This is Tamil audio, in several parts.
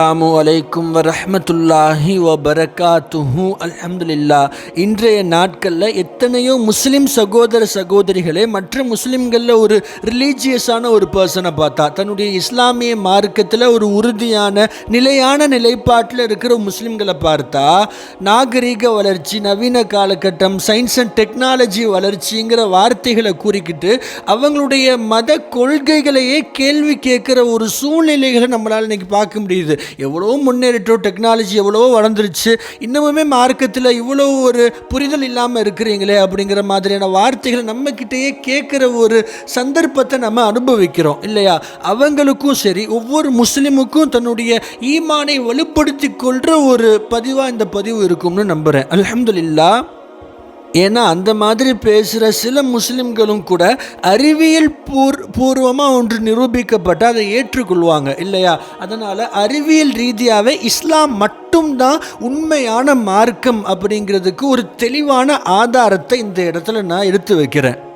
அஸ்ஸலாமு அலைக்கும் வரஹ்மத்துல்லாஹி வபரகாத்துஹு அலமதுல்லா இன்றைய நாட்களில் எத்தனையோ முஸ்லீம் சகோதர சகோதரிகளே மற்ற முஸ்லீம்களில் ஒரு ரிலீஜியஸான ஒரு பர்சனை பார்த்தா தன்னுடைய இஸ்லாமிய மார்க்கத்தில் ஒரு உறுதியான நிலையான நிலைப்பாட்டில் இருக்கிற முஸ்லீம்களை பார்த்தா நாகரீக வளர்ச்சி நவீன காலகட்டம் சயின்ஸ் அண்ட் டெக்னாலஜி வளர்ச்சிங்கிற வார்த்தைகளை கூறிக்கிட்டு அவங்களுடைய மத கொள்கைகளையே கேள்வி கேட்குற ஒரு சூழ்நிலைகளை நம்மளால் இன்றைக்கி பார்க்க முடியுது. எவ்வளோ முன்னேறிட்டோம் டெக்னாலஜி எவ்வளவோ வளர்ந்துருச்சு. இன்னமுமே மார்க்கத்தில் இவ்வளோ ஒரு புரிதல் இல்லாமல் இருக்கிறீங்களே அப்படிங்கிற மாதிரியான வார்த்தைகளை நம்மக்கிட்டேயே கேட்குற ஒரு சந்தர்ப்பத்தை நம்ம அனுபவிக்கிறோம் இல்லையா? அவங்களுக்கும் சரி ஒவ்வொரு முஸ்லீமுக்கும் தன்னுடைய ஈமானை வலுப்படுத்தி கொள்கிற ஒரு பதிவாக இந்த பதிவு இருக்கும்னு நம்புகிறேன் அலமதுல்லா ஏன்னா அந்த மாதிரி பேசுகிற சில முஸ்லிம்களும் கூட அறிவியல் பூர் பூர்வமாக ஒன்று நிரூபிக்கப்பட்டு அதை ஏற்றுக்கொள்வாங்க இல்லையா? அதனால் அறிவியல் ரீதியாகவே இஸ்லாம் மட்டும்தான் உண்மையான மார்க்கம் அப்படிங்கிறதுக்கு ஒரு தெளிவான ஆதாரத்தை இந்த இடத்துல நான் எடுத்து வைக்கிறேன்.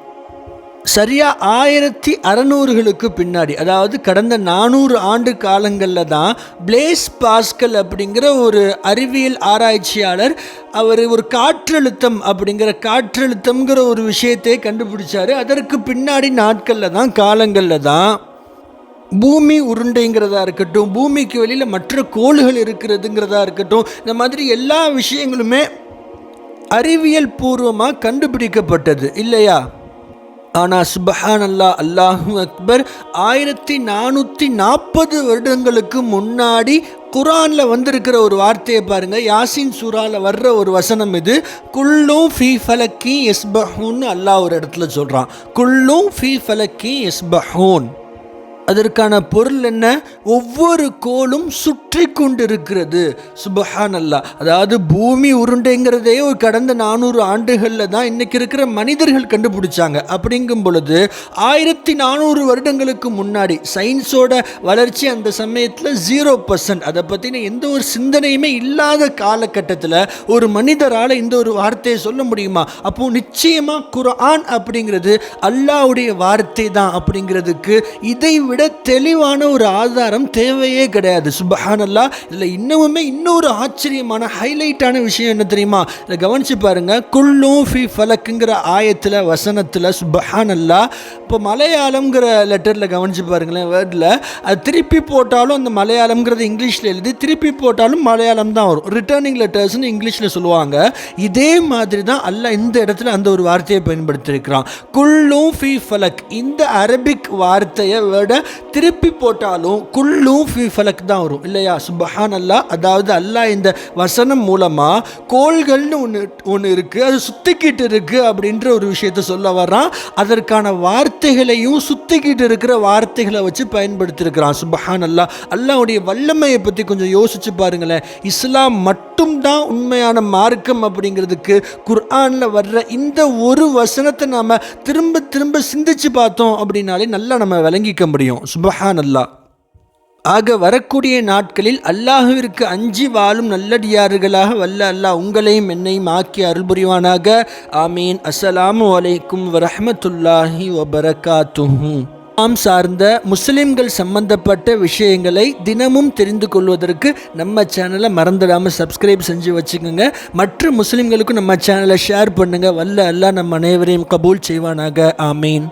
சரியா ஆயிரத்தி அறநூறுகளுக்கு பின்னாடி அதாவது கடந்த நானூறு ஆண்டு காலங்களில் தான் பிளேஸ் பாஸ்கல் அப்படிங்கிற ஒரு அறிவியல் ஆராய்ச்சியாளர் அவர் ஒரு காற்றழுத்தம் அப்படிங்கிற காற்றழுத்தம்ங்கிற ஒரு விஷயத்தை கண்டுபிடிச்சாரு. அதற்கு பின்னாடி நாட்களில் தான் காலங்களில் தான் பூமி உருண்டைங்கிறதா இருக்கட்டும் பூமிக்கு வெளியில் மற்ற கோள்கள் இருக்கிறதுங்கிறதா இருக்கட்டும் இந்த மாதிரி எல்லா விஷயங்களுமே அறிவியல் பூர்வமாக கண்டுபிடிக்கப்பட்டது. இல்லையா? ஆனால் சுபஹான் அல்லா அல்லாஹு அக்பர் ஆயிரத்தி நானூற்றி நாற்பது வருடங்களுக்கு முன்னாடி குரானில் வந்திருக்கிற ஒரு வார்த்தையை பாருங்கள் யாசின் சூறாவில் வர்ற ஒரு வசனம் இது. குல்லும் ஃபி ஃபலக்கி எஸ்பஹூன்னு அல்லாஹ் ஒரு இடத்துல சொல்கிறான் குல்லும் ஃபி ஃபலக்கி எஸ்பஹூன் அதற்கான பொருள் என்ன? ஒவ்வொரு கோளும் சுற்றி கொண்டிருக்கிறது. சுபஹான் அல்லா அதாவது பூமி உருண்டைங்கிறதே ஒரு கடந்த நானூறு ஆண்டுகளில் தான் இன்றைக்கி இருக்கிற மனிதர்கள் கண்டுபிடிச்சாங்க. அப்படிங்கும் பொழுது ஆயிரத்தி நானூறு வருடங்களுக்கு முன்னாடி சயின்ஸோட வளர்ச்சி அந்த சமயத்தில் ஜீரோ பர்சன்ட் அதை பற்றின எந்த ஒரு சிந்தனையுமே இல்லாத காலகட்டத்தில் ஒரு மனிதரால் இந்த ஒரு வார்த்தையை சொல்ல முடியுமா? அப்போ நிச்சயமாக குர்ஆன் அப்படிங்கிறது அல்லாவுடைய வார்த்தை தான் அப்படிங்கிறதுக்கு இதை விட தெளிவான ஒரு ஆதாரம் தேவையே கிடையாது. சுபஹானல்லா இதில் இன்னமுமே இன்னொரு ஆச்சரியமான ஹைலைட்டான விஷயம் என்ன தெரியுமா? இதை கவனிச்சு பாருங்கள் குல்லும் ஃபி ஃபலக்குங்கிற ஆயத்தில் வசனத்தில் சுபஹானல்லா இப்போ மலையாளம்ங்கிற லெட்டரில் கவனிச்சு பாருங்களேன் வேர்டில். அது திருப்பி போட்டாலும் அந்த மலையாளம்ங்கிறது இங்கிலீஷில் எழுதி திருப்பி போட்டாலும் மலையாளம் தான் வரும். ரிட்டர்னிங் லெட்டர்ஸ்னு இங்கிலீஷில் சொல்லுவாங்க. இதே மாதிரி தான் அல்ல இந்த இடத்துல அந்த ஒரு வார்த்தையை பயன்படுத்தியிருக்கிறான். குல்லும் ஃபி ஃபலக். இந்த அரபிக் வார்த்தையை விட திருப்பி போட்டாலும் குல்லும் ஃபி ஃபலக் தான் வரும். இல்லையா? சுபஹான் அல்லா அதாவது அல்லாஹ் இந்த வசனம் மூலமாக கோள்கள்னு ஒன்று ஒன்று இருக்குது அது சுத்திக்கிட்டு இருக்குது அப்படின்ற ஒரு விஷயத்த சொல்ல வர்றான். அதற்கான வார்த்தைகளையும் சுத்திக்கிட்டு இருக்கிற வார்த்தைகளை வச்சு பயன்படுத்தியிருக்கிறான். சுபஹான் அல்லா அல்லாவுடைய வல்லமையை பற்றி கொஞ்சம் யோசிச்சு பாருங்களேன். இஸ்லாம் மட்டும்தான் உண்மையான மார்க்கம் அப்படிங்கிறதுக்கு குர்ஆனில் வர்ற இந்த ஒரு வசனத்தை நாம் திரும்ப திரும்ப சிந்திச்சு பார்த்தோம் அப்படின்னாலே நல்லா நம்ம விளங்கிக்க முடியும். சுபஹான் அல்லா ஆக வரக்கூடிய நாட்களில் அல்லாஹுவிற்கு அஞ்சி வாழும் நல்லடியார்களாக வல்ல அல்லாஹ் உங்களையும் என்னையும் ஆக்கி அருள் புரிவானாக. ஆமீன். அஸ்ஸலாமு அலைக்கும் வரஹமத்துல்லாஹி வபரகாத்துஹு. நாம் சார்ந்த முஸ்லிம்கள் சம்பந்தப்பட்ட விஷயங்களை தினமும் தெரிந்து கொள்வதற்கு நம்ம சேனலை மறந்துடாமல் சப்ஸ்கிரைப் செஞ்சு வச்சுக்கோங்க. மற்ற முஸ்லிம்களுக்கும் நம்ம சேனலை ஷேர் பண்ணுங்கள் வல்ல அல்லாஹ் நம்ம அனைவரையும் கபூல் செய்வானாக. ஆமீன்.